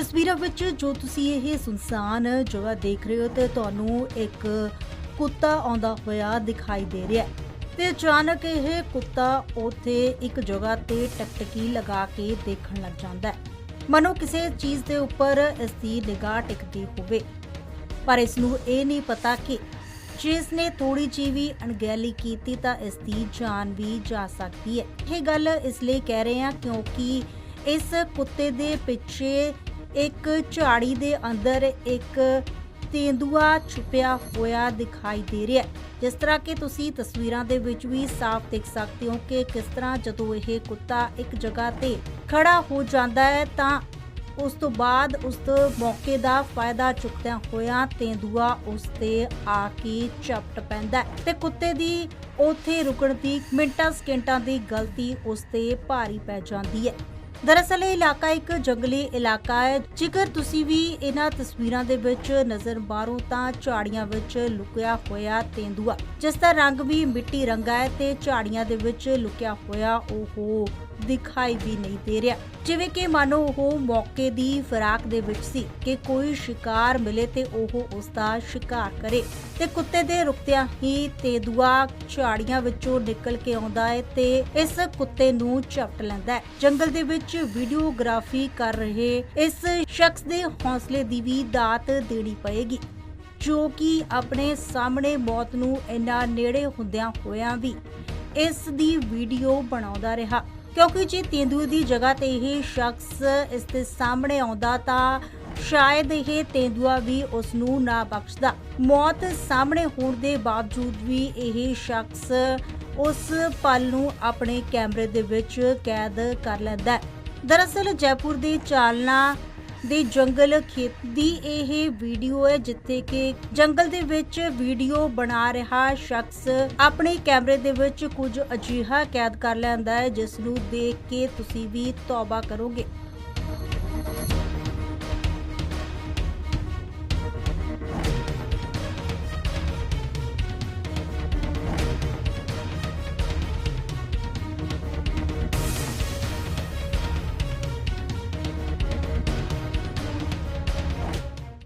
ਤਸਵੀਰਾਂ ਵਿੱਚ ਜੋ ਤੁਸੀਂ ਇਹ ਸੁਨਸਾਨ ਜਗ੍ਹਾ ਦੇਖ ਰਹੇ ਹੋ ਤੇ ਤੁਹਾਨੂੰ ਇੱਕ ਕੁੱਤਾ ਆਉਂਦਾ ਹੋਇਆ ਦਿਖਾਈ ਦੇ ਰਿਹਾ ਹੈ। ਤੇ ਅਚਾਨਕ ਇਹ ਕੁੱਤਾ ਉੱਥੇ ਇੱਕ ਜਗ੍ਹਾ ਤੇ ਟਕਟਕੀ ਲਗਾ ਕੇ ਦੇਖਣ ਲੱਗ ਜਾਂਦਾ ਹੈ। ਮਨੋ ਕਿਸੇ ਚੀਜ਼ ਦੇ ਉੱਪਰ ਇਸ ਦੀ ਨਿਗਾਹ ਟਿਕਦੀ ਹੋਵੇ। ਪਰ ਇਸ ਨੂੰ ਇਹ ਨਹੀਂ ਪਤਾ ਕਿ ਜਿਸ ਨੇ ਥੋੜੀ ਜਿਹੀ ਵੀ ਅਣਗਹਿਲੀ ਕੀਤੀ ਤਾਂ ਇਸ ਦੀ ਜਾਨ ਵੀ ਜਾ ਸਕਦੀ ਹੈ। ਇਹ ਗੱਲ ਇਸ ਲਈ ਕਹਿ ਰਹੇ ਹਾਂ ਕਿਉਂਕਿ ਇਸ ਕੁੱਤੇ ਦੇ ਪਿੱਛੇ ਇੱਕ ਝਾੜੀ ਦੇ ਅੰਦਰ ਇੱਕ ਤੇਂਦੂਆ ਛੁਪਿਆ ਹੋਇਆ ਦਿਖਾਈ ਦੇ ਰਿਹਾ ਹੈ। ਜਿਸ ਤਰ੍ਹਾਂ ਕਿ ਤੁਸੀਂ ਤਸਵੀਰਾਂ ਦੇ ਵਿੱਚ ਵੀ ਸਾਫ਼ ਦੇਖ ਸਕਦੇ ਹੋ ਕਿ ਕਿਸ ਤਰ੍ਹਾਂ ਜਦੋਂ ਇਹ ਕੁੱਤਾ ਇੱਕ ਜਗ੍ਹਾ ਤੇ ਖੜਾ ਹੋ ਜਾਂਦਾ ਹੈ, ਤਾਂ ਉਸ ਤੋਂ ਬਾਅਦ ਉਸ ਮੌਕੇ ਦਾ ਫਾਇਦਾ ਚੁੱਕਦਿਆਂ ਹੋਇਆ ਤੇਂਦੂਆ ਉਸ ਤੇ ਆ ਕੇ ਚਪਟ ਪੈਂਦਾ ਹੈ ਤੇ ਕੁੱਤੇ ਦੀ ਉਥੇ ਰੁਕਣ ਦੀ ਮਿੰਟਾਂ ਸਕਿੰਟਾਂ ਦੀ ਗਲਤੀ ਉਸ ਤੇ ਭਾਰੀ ਪੈ ਜਾਂਦੀ ਹੈ। ਦਰਅਸਲ ਇਹ ਇਲਾਕਾ ਇੱਕ ਜੰਗਲੀ ਇਲਾਕਾ ਹੈ। ਜੇਕਰ ਤੁਸੀਂ ਵੀ ਇਹਨਾਂ ਤਸਵੀਰਾਂ ਦੇ ਵਿੱਚ ਨਜ਼ਰ ਮਾਰੋ ਤਾਂ ਝਾੜੀਆਂ ਵਿੱਚ ਲੁਕਿਆ ਹੋਇਆ ਤੇਂਦੂਆ, ਜਿਸ ਦਾ ਰੰਗ ਵੀ ਮਿੱਟੀ ਰੰਗਾ ਹੈ ਤੇ ਝਾੜੀਆਂ ਦੇ ਵਿੱਚ ਲੁਕਿਆ ਹੋਇਆ ਉਹ ਦਿਖਾਈ ਵੀ ਨਹੀਂ ਦੇ ਰਿਹਾ। ਜਿਵੇਂ ਕਿ ਮਾਨੋ, ਉਹ ਮੌਕੇ ਦੀ ਫਰਾਕ ਦੇ ਵਿੱਚ ਸੀ ਕਿ ਕੋਈ ਸ਼ਿਕਾਰ ਮਿਲੇ ਤੇ ਉਹ ਉਸ ਦਾ ਸ਼ਿਕਾਰ ਕਰੇ ਤੇ ਕੁੱਤੇ ਦੇ ਰੁਕਤਿਆਂ ਹੀ ਤੇਦੂਆ ਝਾੜੀਆਂ ਵਿੱਚੋਂ ਨਿਕਲ ਕੇ ਆਉਂਦਾ ਹੈ ਤੇ ਇਸ ਕੁੱਤੇ ਨੂੰ ਝਪਟ ਲੈਂਦਾ ਹੈ। ਜੰਗਲ ਦੇ ਵਿੱਚ ਵੀਡੀਓਗ੍ਰਾਫੀ ਕਰ ਰਹੇ ਇਸ ਸ਼ਖਸ ਦੇ ਹੌਸਲੇ ਦੀ ਵੀ ਦਾਤ ਦੇਣੀ ਪਏਗੀ, ਜੋ ਕਿ ਆਪਣੇ ਸਾਹਮਣੇ ਮੌਤ ਨੂੰ ਇੰਨਾ ਨੇੜੇ ਹੁੰਦਿਆਂ ਹੋਇਆਂ ਵੀ ਇਸ ਦੀ ਵੀਡੀਓ ਬਣਾਉਂਦਾ ਰਿਹਾ। ਕਿਉਂਕਿ ਜੇ ਤੇਂਦੂਏ ਦੀ ਜਗ੍ਹਾ ਤੇ ਇਹ ਸ਼ਖਸ ਇਸ ਦੇ ਸਾਹਮਣੇ ਆਉਂਦਾ ਤਾਂ ਸ਼ਾਇਦ ਇਹ ਤੇਂਦੂਆ ਵੀ ਉਸ ਨੂੰ ਨਾ ਬਖਸ਼ਦਾ। ਮੌਤ ਸਾਹਮਣੇ ਹੋਣ ਦੇ ਬਾਵਜੂਦ ਵੀ ਇਹ ਸ਼ਖਸ ਉਸ ਪਲ ਨੂੰ ਆਪਣੇ ਕੈਮਰੇ ਦੇ ਵਿੱਚ ਕੈਦ ਕਰ ਲੈਂਦਾ ਹੈ। ਦਰਅਸਲ ਜੈਪੁਰ ਦੇ ਚਾਲਨਾ ਦੇ ਜੰਗਲ ਖੇਤ ਦੀ ਇਹ ਵੀਡੀਓ ਹੈ, ਜਿੱਥੇ ਕਿ ਜੰਗਲ ਦੇ ਵਿੱਚ ਵੀਡੀਓ ਬਣਾ ਰਿਹਾ ਸ਼ਖਸ ਆਪਣੇ ਕੈਮਰੇ ਦੇ ਵਿੱਚ ਕੁਝ ਅਜਿਹਾ ਕੈਦ ਕਰ ਲੈਂਦਾ ਹੈ, ਜਿਸ ਨੂੰ ਦੇਖ ਕੇ ਤੁਸੀਂ ਵੀ ਤੌਬਾ ਕਰੋਗੇ।